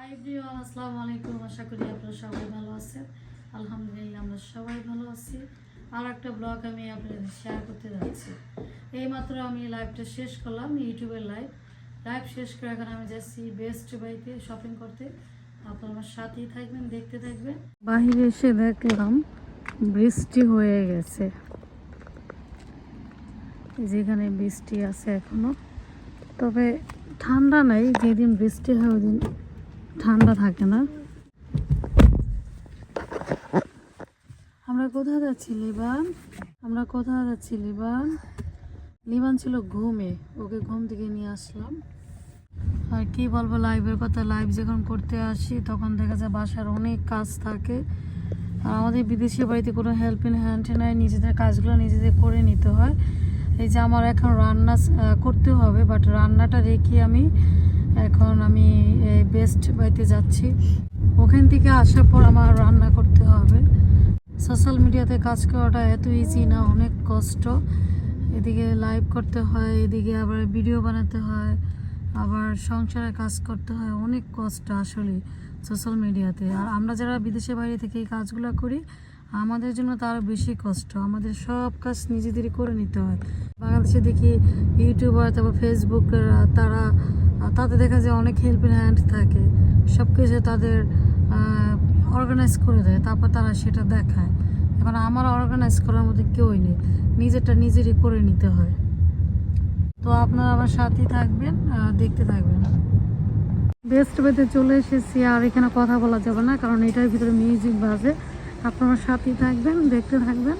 Hi everyone আসসালামু আলাইকুম। আশা করি আপনারা সবাই ভালো আছেন। আলহামদুলিল্লাহ, আমরা সবাই ভালো আছি। আর একটা ব্লগ আমি আপনাদের শেয়ার করতে যাচ্ছি। এইমাত্র আমি লাইভটা শেষ করলাম ইউটিউবের লাইভ লাইভ শেষ করে এখন আমি যাচ্ছি বেস্ট বাইতে শপিং করতে। আপনারা আমার সাথেই থাকবেন, দেখতে থাকবেন। বাহিরে এসে দেখলাম, বৃষ্টি হয়ে গেছে। যেখানে বৃষ্টি আছে এখনও। তবে ঠান্ডা নাই, যেদিন বৃষ্টি হয় ওই দিন ঠান্ডা থাকে না। আমরা কোথায় যাচ্ছি, লিবান? আমরা কোথায় যাচ্ছি, লিবান? লিবান ছিল ঘুমে। ওকে ঘুম থেকে নিয়ে আসলাম। আর কি বলব, লাইভের কথা, লাইভ যখন করতে আসি, তখন দেখা যায় বাসার অনেক কাজ থাকে। আর আমাদের বিদেশি বাড়িতে কোনো হেল্প ইন হ্যান্ড নাই, নিজেদের কাজগুলো নিজেদের করে নিতে হয়। এই যে আমার এখন রান্না করতে হবে বাট রান্নাটা রেখে আমি এখন আমি এই বেস্ট বাড়িতে যাচ্ছি। ওখান থেকে আসার পর আমার রান্না করতে হবে। সোশ্যাল মিডিয়াতে কাজ করাটা এত ইজি না, অনেক কষ্ট। এদিকে লাইভ করতে হয়, এদিকে আবার ভিডিও বানাতে হয়, আবার সংসারে কাজ করতে হয়। অনেক কষ্ট আসলে সোশ্যাল মিডিয়াতে আর আমরা যারা বিদেশে বাইরে থেকে এই কাজগুলো করি আমাদের জন্য তো আরও বেশি কষ্ট। আমাদের সব কাজ নিজেদেরই করে নিতে হয়। বাংলাদেশে দেখি ইউটিউবার, তারপর ফেসবুক তারা তাতে দেখা যায় অনেক হেল্পিং হ্যান্ড থাকে। সব কিছু তাদের অর্গানাইজ করে দেয়, তারপর তারা সেটা দেখায়। এখন আমার অর্গানাইজ করার মধ্যে কেউই নেই। নিজেরটা নিজেরই করে নিতে হয়। তো আপনারা আমার সাথেই থাকবেন দেখতে থাকবেন। বেস্ট বেতে চলে এসেছি, আর এখানে কথা বলা যাবে না, কারণ এটার ভিতরে মিউজিক বাজে। আপনারা সাথে থাকবেন দেখতে থাকবেন।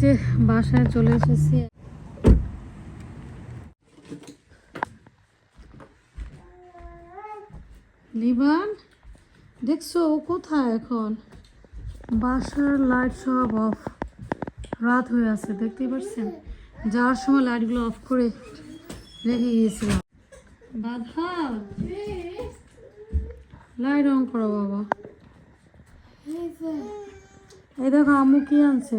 যে বাসায় চলে এসেছি। লিবান দেখছ ও কোথায় এখন? বাসার লাইট সব অফ রাত হয়ে আছে, দেখতেই পাচ্ছেন? যাওয়ার সময় লাইটগুলো অফ করে রেখে গিয়েছিলাম। বাধা? লাইট অন করো বাবা। এই দেখো আম্মু কি আনছে?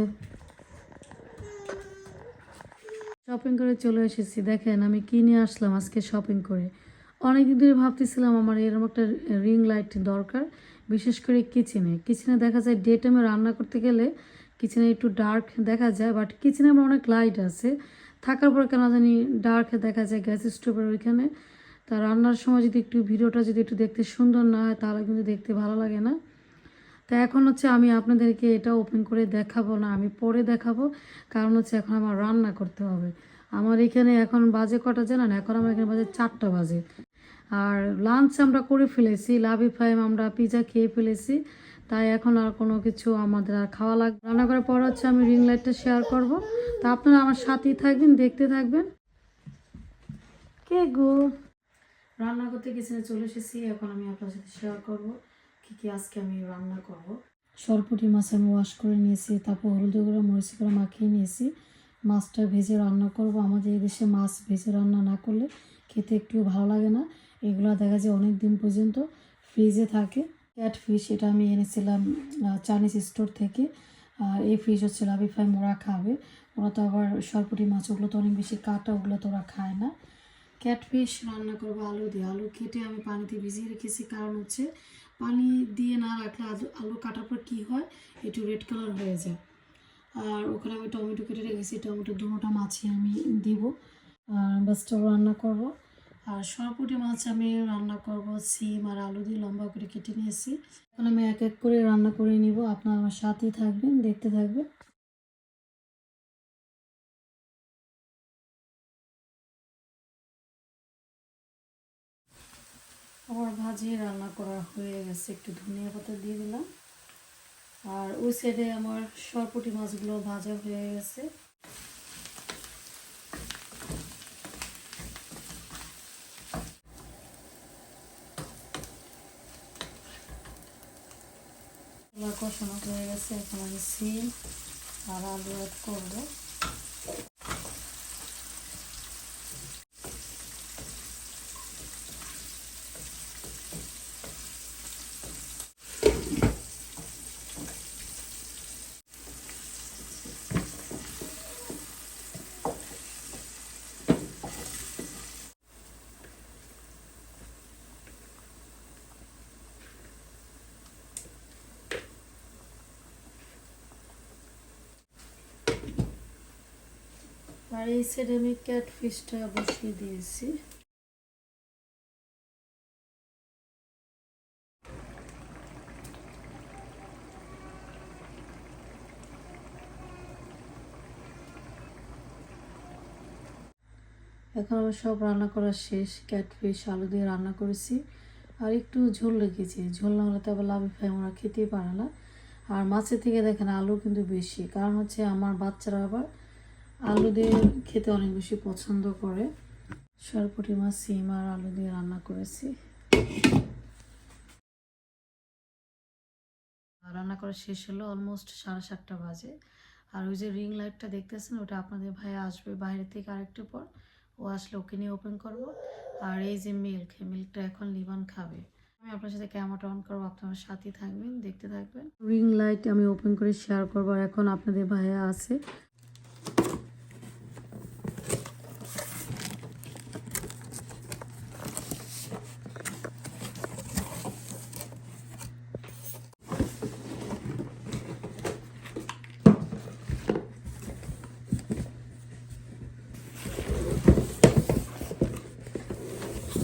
শপিং করে চলে এসেছি। দেখেন আমি কি নিয়ে আসলাম আজকে শপিং করে। অনেকদিন ধরে ভাবতেছিলাম আমার এরকম একটা রিং লাইট দরকার, বিশেষ করে কিচেনে কিচেনে দেখা যায় ডে টাইমে রান্না করতে গেলে কিচেনে একটু ডার্ক দেখা যায় বাট কিচেনে আমার অনেক লাইট আছে। থাকার পর কেন জানি ডার্ক দেখা যায়, গ্যাস স্টোভের ওইখানে। তা রান্নার সময় যদি একটু ভিডিওটা যদি একটু দেখতে সুন্দর না হয়, তাহলে কিন্তু দেখতে ভালো লাগে না। তা এখন হচ্ছে আমি আপনাদেরকে এটা ওপেন করে দেখাবো না, আমি পরে দেখাবো। কারণ হচ্ছে এখন আমার রান্না করতে হবে। আমার এখানে এখন বাজে কটা জানেন? এখন আমার এখানে বাজে চারটা বাজে। আর লাঞ্চ আমরা করে ফেলেছি, লাভি ফাইম আমরা পিজা খেয়ে ফেলেছি। তাই এখন আর কোনো কিছু আমাদের আর খাওয়া লাগবে রান্না করার পর হচ্ছে আমি রিং লাইটটা শেয়ার করব। তা আপনারা আমার সাথেই থাকবেন, দেখতে থাকবেন। কে গো? রান্না করতে কিচেনে চলে এসেছি। এখন আমি আপনার সাথে শেয়ার করব। কি কি আজকে আমি রান্না করব? সরপুটি মাছ আমি ওয়াশ করে নিয়েছি, তারপর হলুদ করে মরিচ করে মাখিয়ে নিয়েছি। মাছটা ভেজে রান্না করব। আমাদের এদেশে মাছ ভেজে রান্না না করলে খেতে একটু ভালো লাগে না। এগুলো দেখা যায় অনেক দিন পর্যন্ত ফ্রিজে থাকে। ক্যাট ফিশ এটা আমি এনেছিলাম চাইনিজ স্টোর থেকে। আর এই ফিশ হচ্ছে লাভি ফ্রাই মোরা খাবে। ওরা তো আবার সরপুটি মাছ, ওগুলো তো অনেক বেশি কাটা, ওগুলো তো ওরা খায় না। ক্যাটফিশ রান্না করব, আলু দিয়ে। আলু কেটে আমি পানিতে ভিজিয়ে রেখেছি। কারণ হচ্ছে পানি দিয়ে না রাখলে আলু আলু কাটার পর কী হয়? একটু রেড কালার হয়ে যায়। আর ওখানে আমি টমেটো কেটে রেখেছি, টমেটো দুটোটা মাছই আমি দিব। আর বাসটা রান্না করব। আর সরপুটি মাছ আমি রান্না করব, সিম আর আলু দিয়ে লম্বা করে কেটে নিয়েছি। এখন আমি এক এক করে রান্না করে নিব। আপনার আমার সাথেই থাকবেন, দেখতে থাকবেন। আবার ভাজিয়ে রান্না করা হয়ে গেছে, একটু ধনিয়া পাতা দিয়ে দিলাম। আর ওই সাইডে আমার সরপুটি মাছগুলো ভাজা হয়ে গেছে। কষানো হয়ে গেছে, এখন আমি সিম আর আলু অ্যাড করব। আর এই সাইডে আমি ক্যাট ফিশটা বসিয়ে দিয়েছি। এখন আমার সব রান্না করা শেষ ক্যাটফিশ আলু দিয়ে রান্না করেছি। আর একটু ঝোল রেখেছি, ঝোল না হলে তো আবার লাভ ফাই আমরা খেতেই পারে না। আর মাছের থেকে দেখেন আলু কিন্তু বেশি, কারণ হচ্ছে আমার বাচ্চারা আবার আলু দিয়ে খেতে অনেক বেশি পছন্দ করে। সরপুটি মাছ, সিম আর আলু দিয়ে রান্না করেছি। রান্না করা শেষ হলো অলমোস্ট সাড়ে সাতটা বাজে। আর ওই যে রিং লাইটটা দেখতেছেন, ওটা আপনাদের ভাই আসবে বাইরে থেকে আরেকটু পর। ও আসলে ওকে নিয়ে ওপেন করব। আর এই যে মিল্ক মিল্কটা এখন লিবান খাবে। আমি আপনার সাথে ক্যামেরাটা অন করব, আপনার সাথে থাকবেন, দেখতে থাকবেন। রিং লাইট আমি ওপেন করে শেয়ার করব, আর এখন আপনাদের ভাইয়া আছে।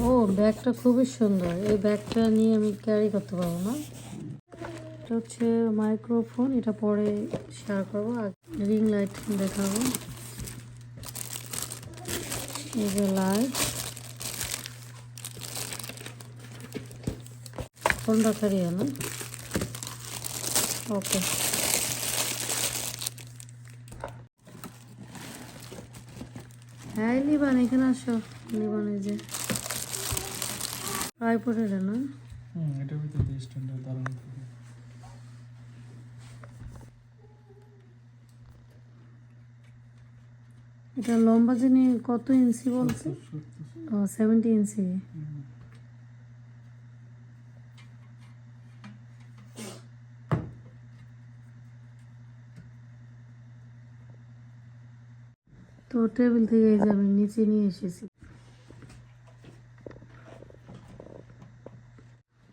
ও, ব্যাগটা খুবই সুন্দর। এই ব্যাগটা নিয়ে আমি ক্যারি করতে পারব না। এটা হচ্ছে মাইক্রোফোন এটা পরে শেয়ার করব। আর রিং লাইট দেখাবো। এই যে লাইট ফোনটা খারিয়ে না ওকে হ্যাঁ লিবান এখানে আসো। লিবান এই যে। ট্রাইপডের না হুম ভিতরে দারুণ। এটা লম্বা জানি কত ইঞ্চি বলছে। ও সেভেন্টি ইঞ্চি তো টেবিল থেকে এই যে আমি নিচে নিয়ে এসেছি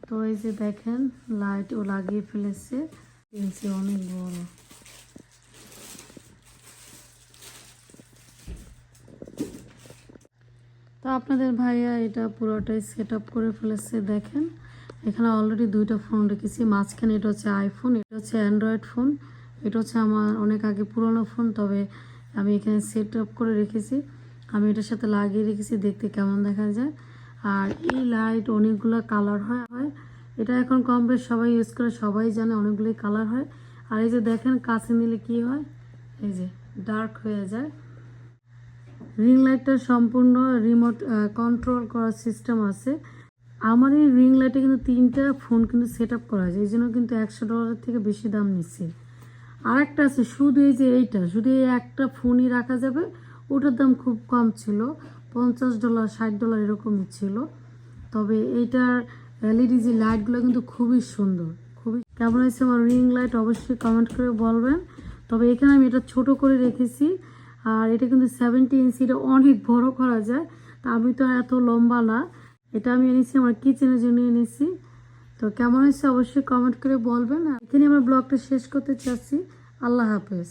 তো এই যে দেখেন লাইট ও লাগিয়ে ফেলেছে। ইঞ্চি অনেক বড়। তো আপনাদের ভাইয়া এটা পুরোটাই সেট করে ফেলেছে, দেখেন। এখানে অলরেডি দুইটা ফোন রেখেছি। মাঝখানে এটা হচ্ছে আইফোন এটা হচ্ছে অ্যান্ড্রয়েড ফোন এটা হচ্ছে আমার অনেক আগে পুরনো ফোন তবে আমি এখানে সেট আপ করে রেখেছি। আমি এটার সাথে লাগিয়ে রেখেছি, দেখতে কেমন দেখা যায়। আর এই লাইট অনেকগুলো কালার হয় হয়। এটা এখন কম বেশ সবাই ইউজ করে, সবাই জানে অনেকগুলোই কালার হয়। আর এই যে দেখেন, কাছে নিলে কি হয়? এই যে ডার্ক হয়ে যায়। রিং লাইটটা সম্পূর্ণ রিমোট কন্ট্রোল করার সিস্টেম আছে। আমার এই রিং লাইটে কিন্তু তিনটা ফোন কিন্তু সেট আপ করা যায় এই জন্য কিন্তু একশো ডলারের থেকে বেশি দাম নিচ্ছে। আর একটা আছে, শুধু এই যে এইটা, শুধু এই একটা ফোনই রাখা যাবে। ওটার দাম খুব কম ছিল। পঞ্চাশ ডলার, ষাট ডলার এরকমই ছিল। তবে এইটার এলইডি যে লাইটগুলো কিন্তু খুবই সুন্দর, খুবই কেমন হয়েছে আমার রিং লাইট অবশ্যই কমেন্ট করে বলবেন। তবে এখানে আমি এটা ছোট করে রেখেছি, আর এটা কিন্তু সেভেন্টি ইঞ্চি এটা অনেক বড় করা যায়। তা আমি তো এত লম্বা না। এটা আমি এনেছি, আমার কিচেনের জন্য এনেছি। তো কেমন হয়েছে অবশ্যই কমেন্ট করে বলবেন। এখানে আমার ব্লগটা শেষ করতে চাচ্ছি। আল্লাহ হাফেজ।